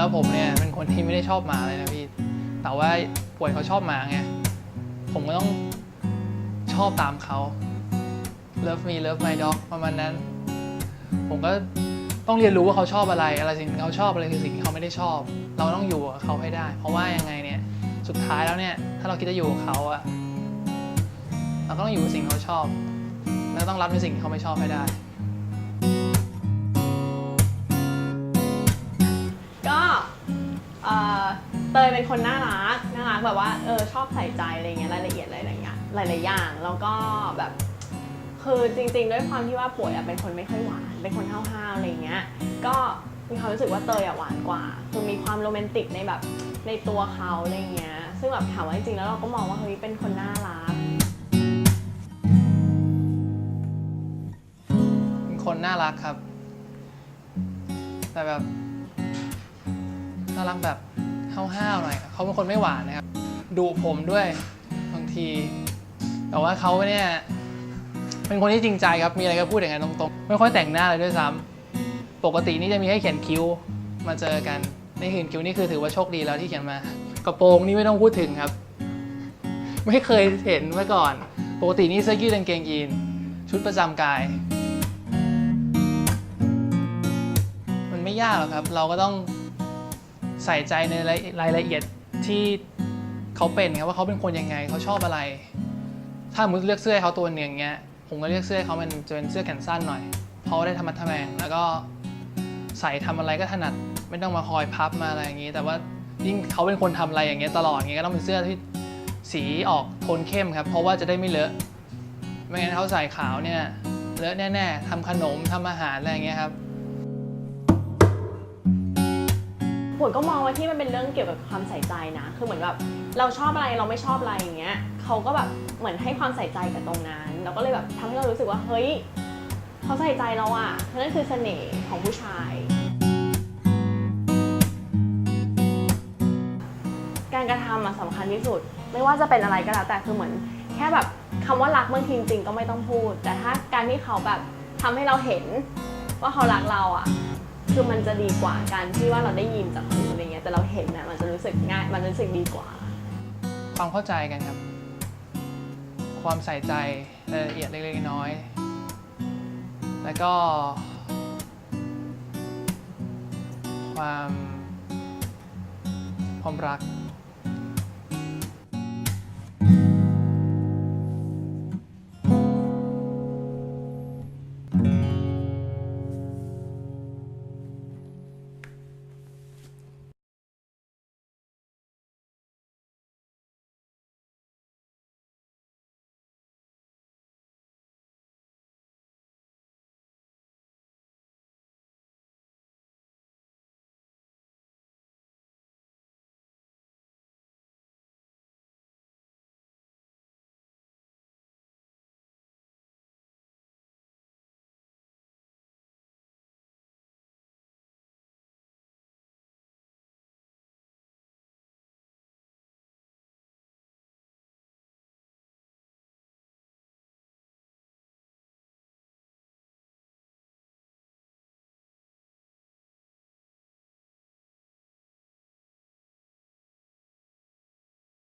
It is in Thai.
แล้วผมเนี่ยเป็นคนที่ไม่ได้ชอบหมาเลยนะพี่ แต่ว่าป่วยเขาชอบหมาไง ผมก็ต้องชอบตามเขา love me love my dog ประมาณนั้น ผมก็ต้องเรียนรู้ว่าเขาชอบอะไร อะไรสิ่งที่เขาชอบอะไรคือสิ่งที่เขาไม่ได้ชอบ เราต้องอยู่กับเขาให้ได้ เพราะว่ายังไงเนี่ย สุดท้ายแล้วเนี่ย ถ้าเราคิดจะอยู่กับเขาอะเราก็ต้องอยู่กับสิ่งที่เขาชอบ แล้วต้องรับในสิ่งที่เขาไม่ชอบให้ได้ เตยเป็นคนน่ารักน่ารักแบบว่าเออชอบใส่ใจอะไรเงี้ยรายละเอียดอะไรอย่างเงี้ยหลายๆอย่าง แล้วก็แบบคือจริงๆ ด้วยความที่ว่าป่วยอะเป็นคนไม่ค่อยหวาน เป็นคนห้าวๆอะไรเงี้ย ก็มีความรู้สึกว่าเตยอะหวานกว่า คือมีความโรแมนติกในแบบในตัวเขาอะไรเงี้ย ซึ่งแบบถามว่าจริงๆ แล้วเราก็มองว่าเฮ้ยเป็นคนน่ารัก เป็นคนน่ารักครับ แต่แบบน่ารักแบบ ห้าวๆหน่อยเขาเป็นคนไม่หวานนะครับดูผมด้วยบางที แต่ว่าเขาเนี่ยเป็นคนที่จริงใจครับมีอะไรก็พูดอย่างนั้นตรงๆ ไม่ค่อยแต่งหน้าเลยด้วยซ้ำปกตินี่จะมีให้เขียนคิ้วมาเจอกันในเขียนคิ้วนี่คือถือว่าโชคดีแล้วที่เขียนมา กระโปรงนี่ไม่ต้องพูดถึงครับ ไม่เคยเห็นมาก่อน ปกตินี่เสื้อยืดกางเกงยีนชุดประจำกาย มันไม่ยากหรอกครับ เราก็ต้อง ใส่ใจในรายละเอียดที่เขาเป็นครับว่าเขาเป็นคนยังไงเขาชอบอะไร ถ้าสมมุติเลือกเสื้อให้เขาตัวหนึ่งเงี้ยผมก็เลือกเสื้อให้เขามันจะเป็นเสื้อแขนสั้นหน่อยเพราะว่าได้ธรรมะทแมงแล้วก็ใส่ทำอะไรก็ถนัดไม่ต้องมาคอยพับมาอะไรอย่างนี้ แต่ว่ายิ่งเขาเป็นคนทำอะไรอย่างเงี้ยตลอดอย่างเงี้ยก็ต้องเป็นเสื้อที่สีออกโทนเข้มครับ เพราะว่าจะได้ไม่เลอะไม่งั้นเขาใส่ขาวเนี่ยเลอะแน่ๆทำขนมทำอาหารอะไรอย่างเงี้ยครับ ผมก็มองว่าที่มันเป็นเรื่องเกี่ยวกับความใส่ใจนะ คือเหมือนแบบเราชอบอะไรเราไม่ชอบอะไรอย่างเงี้ยเขาก็แบบเหมือนให้ความใส่ใจกับตรงนั้น เราก็เลยแบบทำให้เรารู้สึกว่าเฮ้ยเขาใส่ใจเราอะนั่นคือเสน่ห์ของผู้ชาย การกระทำอะสำคัญที่สุด ไม่ว่าจะเป็นอะไรก็แล้วแต่คือเหมือน แค่แบบคำว่ารักบางทีจริงๆก็ไม่ต้องพูด แต่ถ้าการที่เขาแบบทำให้เราเห็นว่าเขารักเราอะ คือมันจะดีกว่าการที่ว่าเราได้ยินจากหูอะไรเงี้ยแต่เราเห็นนะมันจะรู้สึกง่ายมันรู้สึกดีกว่า ความเข้าใจกันครับ ความใส่ใจรายละเอียดเล็กๆน้อยๆแล้วก็ ความความรัก